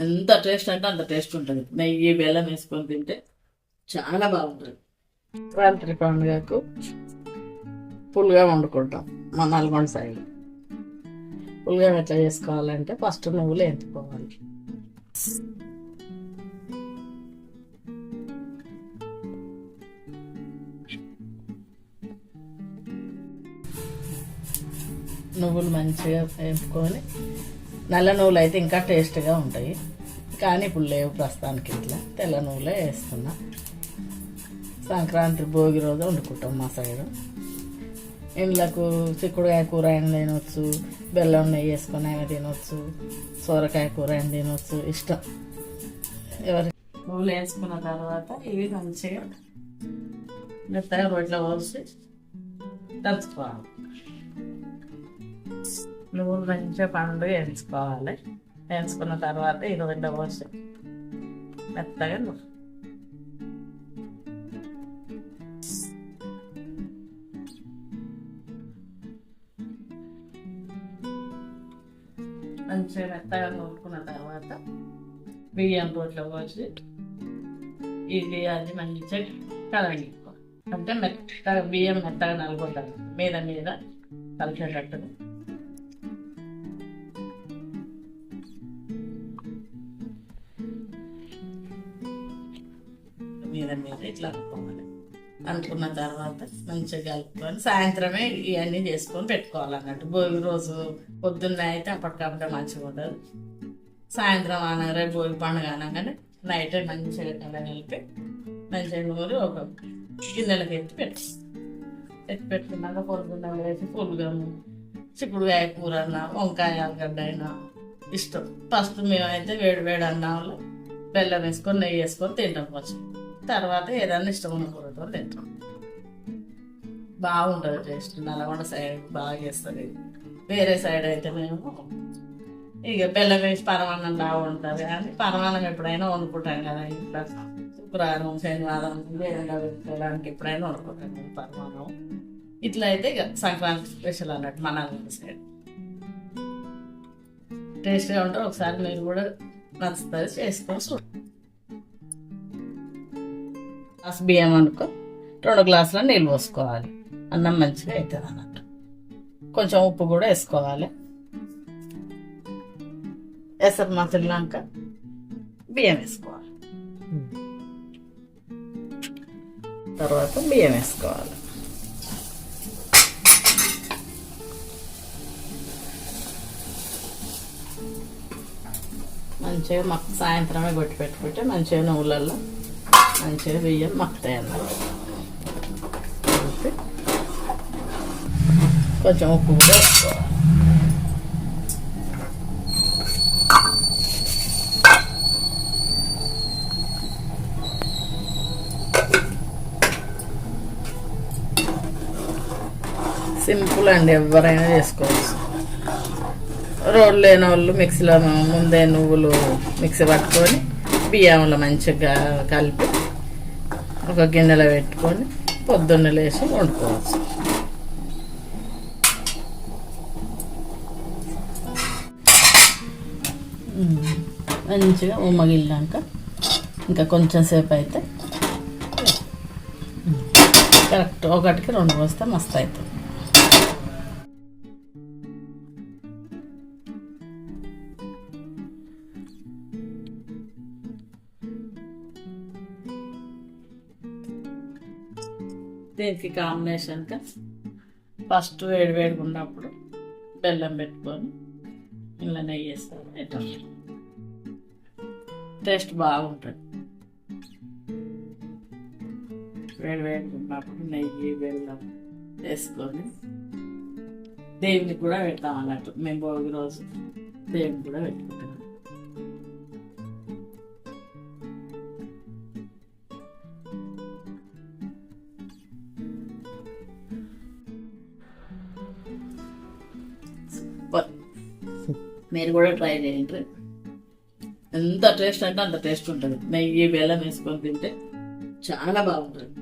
ఎంత టేస్ట్ అంటే అంత టేస్ట్ ఉంటుంది. నెయ్యి బెల్లం వేసుకొని తింటే చాలా బాగుంటుంది. రాత్రి పండుగకు పులిగా వండుకుంటాం మా నల్గొండ సైడ్. పులిగా ఎట్లా చేసుకోవాలంటే ఫస్ట్ నువ్వులు ఎంచుకోవాలి నువ్వులు మంచిగా వేపుకొని నల్ల నువ్వులు అయితే ఇంకా టేస్ట్గా ఉంటాయి. కానీ ఇప్పుడు లేవు ప్రస్తుతానికి ఇట్లా. తెల్ల నువ్వులే వేస్తున్నా. సంక్రాంతి భోగి రోజు వండుకుంటాం మా సైడు. ఇండ్లకు చిక్కుడుకాయ కూర అయినా తినొచ్చు. బెల్లం నెయ్యి వేసుకొని అయినా తినొచ్చు. సొరకాయ కూర అయినా తినొచ్చు. ఇష్టం. ఎవరి నువ్వులు వేసుకున్న తర్వాత ఇవి మంచిగా మెత్తగా రొట్టెలో పోసి దంచుకోవాలి. నువ్వు మంచిగా పండు వేయించుకోవాలి వేయించుకున్న తర్వాత ఈ రొట్టెలో పోసి మెత్తగా నువ్వు. మంచిగా మెత్తగా నూరుకున్న తర్వాత బియ్యం రోట్లో పోసి ఈ బియ్యాన్ని మంచిగా కలగనిక్కో అంటే మెత్తగా బియ్యం మెత్తగా నలుగుంటారు మీద మీద కలిసేటట్టుగా. మీద మీద ఇట్లా అనుకోవాలి. అనుకున్న తర్వాత మంచిగా కలుపుకొని సాయంత్రమే ఇవన్నీ చేసుకొని పెట్టుకోవాలన్నట్టు. భోగి రోజు పొద్దున్న అయితే అప్పటికప్పుడే మంచిగా ఉండదు సాయంత్రం అనగానే భోగి పండుగ అనగానే నైట్ మంచిగా కలిపి మంచిగా నూరి ఒక గిన్నెలకు ఎత్తి పెట్టు ఎత్తి పెట్టుకున్నాక పొద్దున్న వేసి పులుగము చిక్కుడుకాయ కూర అన్న వంకాయ ఆలుగడ్డ అయినా ఇష్టం. ఫస్ట్ మేమైతే వేడి వేడి అన్నంలో బెల్లం వేసుకొని నెయ్యి వేసుకొని తింటాం కొంచెం తర్వాత ఏదన్నా ఇష్టం ఉన్న కూరతో తింటాం. బాగుంటుంది టేస్ట్. నల్గొండ సైడ్ బాగా చేస్తుంది. వేరే సైడ్ అయితే మేము ఇక బెల్లం వేసి పరమాన్నం బాగుంటుంది కానీ పరమాన్నం ఎప్పుడైనా వండుకుంటాం కదా ఇంట్లో. శుక్రవారం శనివారం వేరేగా పెట్టుకోవడానికి ఎప్పుడైనా వండుకుంటాం కదా పరమాన్నం. ఇట్లా అయితే ఇక సంక్రాంతి స్పెషల్ అన్నట్టు మన సైడ్. టేస్ట్గా ఉంటే ఒకసారి మీరు కూడా నచ్చుతుంది చేసుకొని చూడండి. గ్లాస్ బియ్యం అనుకో రెండు గ్లాసుల నీళ్ళు పోసుకోవాలి. అన్నం మంచిగా అవుతుంది అన్నట్టు. కొంచెం ఉప్పు కూడా వేసుకోవాలి. ఎసరు మసిలినాక బియ్యం వేసుకోవాలి. తర్వాత బియ్యం వేసుకోవాలి. మంచిగా మాకు సాయంత్రమే కొట్టి పెట్టుకుంటే మంచిగా నువ్వులలో మంచిగా బియ్యం మక్కుతాయి అన్నమాట కొంచెం ఉప్పు కూడా వేసుకోవాలి సింపుల్ అండి ఎవరైనా చేసుకోవచ్చు రోడ్లు లేని వాళ్ళు మిక్సీలో ముందే నువ్వులు మిక్సీ పట్టుకొని బియ్యంలో మంచిగా కలిపి ఒక గిన్నెలో పెట్టుకొని పొద్దున్న లేచి వండుకోవచ్చు. మంచిగా ఉమ్మగిల్లాక ఇంకా కొంచెం సేపు అయితే కరెక్ట్ ఒకటికి రెండు వస్తే మస్తు అవుతుంది. దీనికి కాంబినేషన్గా ఫస్ట్ వేడి వేడిగా ఉన్నప్పుడు బెల్లం పెట్టుకొని ఇలా నెయ్యి వేస్తాను ఎట్లా టేస్ట్ బాగుంటుంది. వేడి వేడిగా ఉన్నప్పుడు నెయ్యి బెల్లం వేసుకొని దేవునికి కూడా పెడతాం అన్నట్టు మేము భోగి రోజు దేవుని కూడా పెట్టుకుంటాం. మీరు కూడా ట్రై చేయండి. ఎంత టేస్ట్ అంటే అంత టేస్ట్ ఉంటుంది. నెయ్యి బెల్లం వేసుకొని తింటే చాలా బాగుంటుంది.